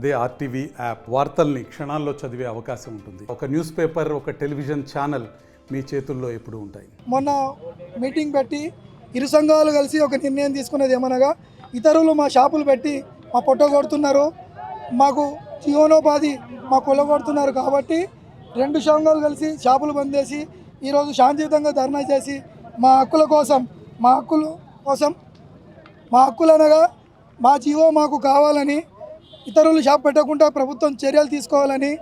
అదే RTV app వార్తల్ని క్షణాల్లో చదివే అవకాశం ఉంటుంది. ఒక న్యూస్ పేపర్ ఒక టెలివిజన్ ఛానల్ మీ చేతుల్లో ఎప్పుడు ఉంటాయి. మొన్న మీటింగ్ పెట్టి ఇరు సంఘాలు కలిసి ఒక నిర్ణయం తీసుకున్నది ఏమనగా ఇతరులు మా షాపులు పెట్టి మా పొట్ట కొడుతున్నారు మాకు జీవనోపాధి మా కొల్లగొడుతున్నారు కాబట్టి రెండు సంఘాలు కలిసి షాపులు బంద్ చేసి ఈరోజు శాంతియుతంగా ధర్నా చేసి మా హక్కుల కోసం మా హక్కుల కోసం మా హక్కులు అనగా మా జీవో మాకు కావాలని ఇతరులు షాప్ పెట్టకుండా ప్రభుత్వం చర్యలు తీసుకోవాలని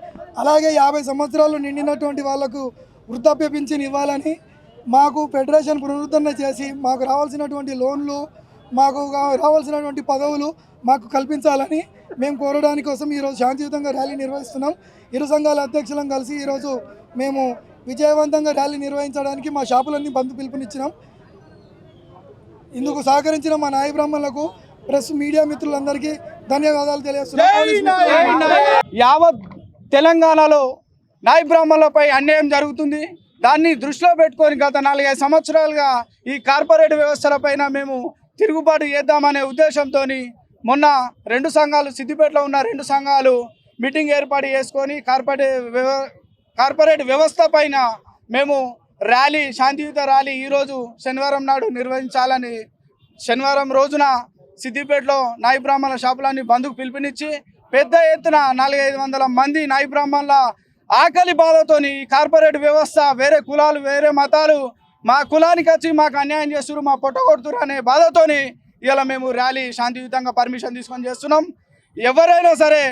అలాగే యాభై సంవత్సరాలు నిండినటువంటి వాళ్ళకు వృద్ధాప్య పింఛన్ ఇవ్వాలని మాకు ఫెడరేషన్ పునరుద్ధరణ చేసి మాకు రావాల్సినటువంటి లోన్లు మాకు రావాల్సినటువంటి పదవులు మాకు కల్పించాలని మేము కోరడానికి కోసం ఈరోజు శాంతియుతంగా ర్యాలీ నిర్వహిస్తున్నాం. ఇరు సంఘాల అధ్యక్షులం కలిసి ఈరోజు మేము విజయవంతంగా ర్యాలీ నిర్వహించడానికి మా షాపులన్నీ బంద్ పిలుపునిచ్చినాం. ఇందుకు సహకరించిన మా నాయ బ్రాహ్మణులకు ప్రెస్ మీడియా మిత్రులందరికీ ధన్యవాదాలు తెలియజేస్తున్నాం పోలీస్ మిత్రులకు యావత్ తెలంగాణలో నాయ బ్రాహ్మణులపై అన్యాయం జరుగుతుంది. దాన్ని దృష్టిలో పెట్టుకొని గత నాలుగైదు సంవత్సరాలుగా ఈ కార్పొరేట్ వ్యవస్థలపైన మేము తిరుగుబాటు చేద్దామనే ఉద్దేశంతో మొన్న రెండు సంఘాలు సిద్దిపేటలో ఉన్న రెండు సంఘాలు మీటింగ్ ఏర్పాటు చేసుకొని కార్పొరేట్ వ్యవ కార్పొరేట్ వ్యవస్థ పైన మేము ర్యాలీ శాంతియుత ర్యాలీ ఈరోజు శనివారం నాడు నిర్వహించాలని శనివారం రోజున సిద్దిపేటలో నాయి బ్రాహ్మణుల షాపులన్నీ బంధుకు పిలుపునిచ్చి పెద్ద ఎత్తున నాలుగైదు వందల మంది నాయి బ్రాహ్మణుల ఆకలి బాధతోని కార్పొరేట్ వ్యవస్థ వేరే కులాలు వేరే మతాలు మా కులానికి వచ్చి మాకు అన్యాయం చేస్తున్నారు మా పొట్ట కొడుతురు అనే బాధతోని ఇలా మేము ర్యాలీ శాంతియుతంగా పర్మిషన్ తీసుకొని చేస్తున్నాం. ఎవరైనా సరే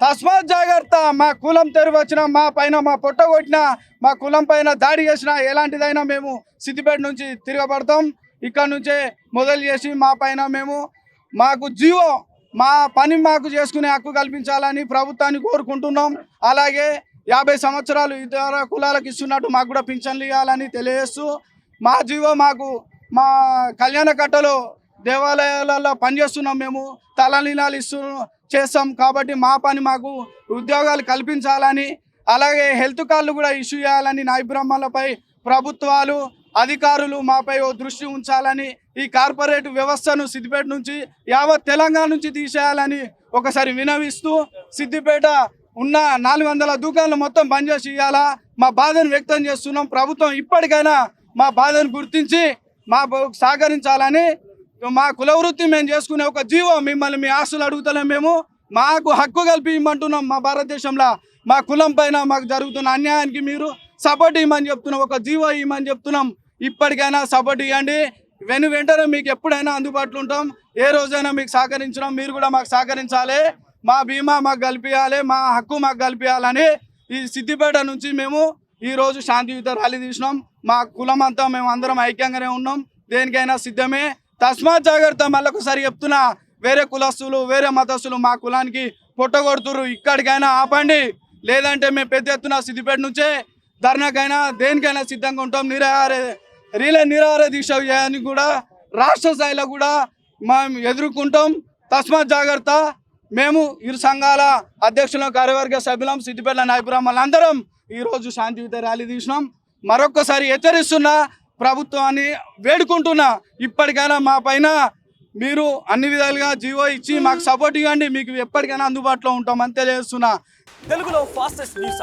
తస్మాత్ జాగ్రత్త మా కులం తెరువు వచ్చిన మా పైన మా పొట్ట కొట్టినా మా కులం పైన దాడి చేసినా ఎలాంటిదైనా మేము సిద్దిపేట నుంచి తిరగబడతాం. ఇక్కడ నుంచే మొదలు చేసి మా పైన మేము మాకు జీవో మా పని మాకు చేసుకునే హక్కు కల్పించాలని ప్రభుత్వాన్ని కోరుకుంటున్నాం. అలాగే యాభై సంవత్సరాలు ఇతర కులాలకు ఇస్తున్నట్టు మాకు కూడా పింఛన్లు ఇవ్వాలని తెలియజేస్తూ మా జీవో మాకు మా కళ్యాణ కట్టలో దేవాలయాలలో పనిచేస్తున్నాం మేము తలనీలాలు ఇస్తు చేస్తాం కాబట్టి మా పని మాకు ఉద్యోగాలు కల్పించాలని అలాగే హెల్త్ కార్డులు కూడా ఇష్యూ చేయాలని నాయబ్రహ్మలపై ప్రభుత్వాలు అధికారులు మాపై ఓ దృష్టి ఉంచాలని ఈ కార్పొరేట్ వ్యవస్థను సిద్దిపేట నుంచి యావత్ తెలంగాణ నుంచి తీసేయాలని ఒకసారి వినవిస్తూ సిద్దిపేట ఉన్న నాలుగు వందల దుకాణాలు మొత్తం బంద్ చేసి ఇవ్వాలా మా బాధను వ్యక్తం చేస్తున్నాం. ప్రభుత్వం ఇప్పటికైనా మా బాధను గుర్తించి మా సహకరించాలని మా కులవృత్తి మేము చేసుకునే ఒక జీవో మిమ్మల్ని మీ ఆస్తులు అడుగుతలేం మేము. మాకు హక్కు కల్పి ఇమ్మంటున్నాం మా భారతదేశంలో. మా కులం పైన మాకు జరుగుతున్న అన్యాయానికి మీరు సపోర్ట్ ఇవ్వమని చెప్తున్నాం ఒక జీవో ఇవ్వమని చెప్తున్నాం. ఇప్పటికైనా సపోర్ట్ ఇవ్వండి. వెను వెంటనే మీకు ఎప్పుడైనా అందుబాటులో ఉంటాం. ఏ రోజైనా మీకు సహకరించడం మీరు కూడా మాకు సహకరించాలి. మా బీమా మాకు కల్పించాలి మా హక్కు మాకు కల్పించాలని ఈ సిద్దిపేట నుంచి మేము ఈరోజు శాంతియుత ర్యాలీ తీసినాం. మా కులం అంతా మేము అందరం ఐక్యంగానే ఉన్నాం. దేనికైనా సిద్ధమే. తస్మాత్ జాగ్రత్త మళ్ళొకసారి చెప్తున్నా వేరే కులస్తులు వేరే మతస్థులు మా కులానికి పొట్టగొడుతురు ఇక్కడికైనా ఆపండి. లేదంటే మేము పెద్ద ఎత్తున సిద్దిపేట నుంచే ధర్నాకైనా దేనికైనా సిద్ధంగా ఉంటాం. నిరాహార రీలే నిరాహార దీక్ష చేయడానికి కూడా రాష్ట్ర స్థాయిలో కూడా మేము ఎదుర్కొంటాం. తస్మాత్ జాగ్రత్త. మేము ఇరు సంఘాల అధ్యక్షులం కార్యవర్గ సభ్యులం సిద్దిపేట నాయకురామలు అందరం ఈరోజు శాంతియుత ర్యాలీ తీసినాం. మరొక్కసారి హెచ్చరిస్తున్నా ప్రభుత్వాన్ని వేడుకుంటున్నా ఇప్పటికైనా మా పైన మీరు అన్ని విధాలుగా జీవో ఇచ్చి మాకు సపోర్ట్ ఇవ్వండి. మీకు ఎప్పటికైనా అందుబాటులో ఉంటామని తెలియజేస్తున్నా. తెలుగులో ఫాస్టెస్ట్ న్యూస్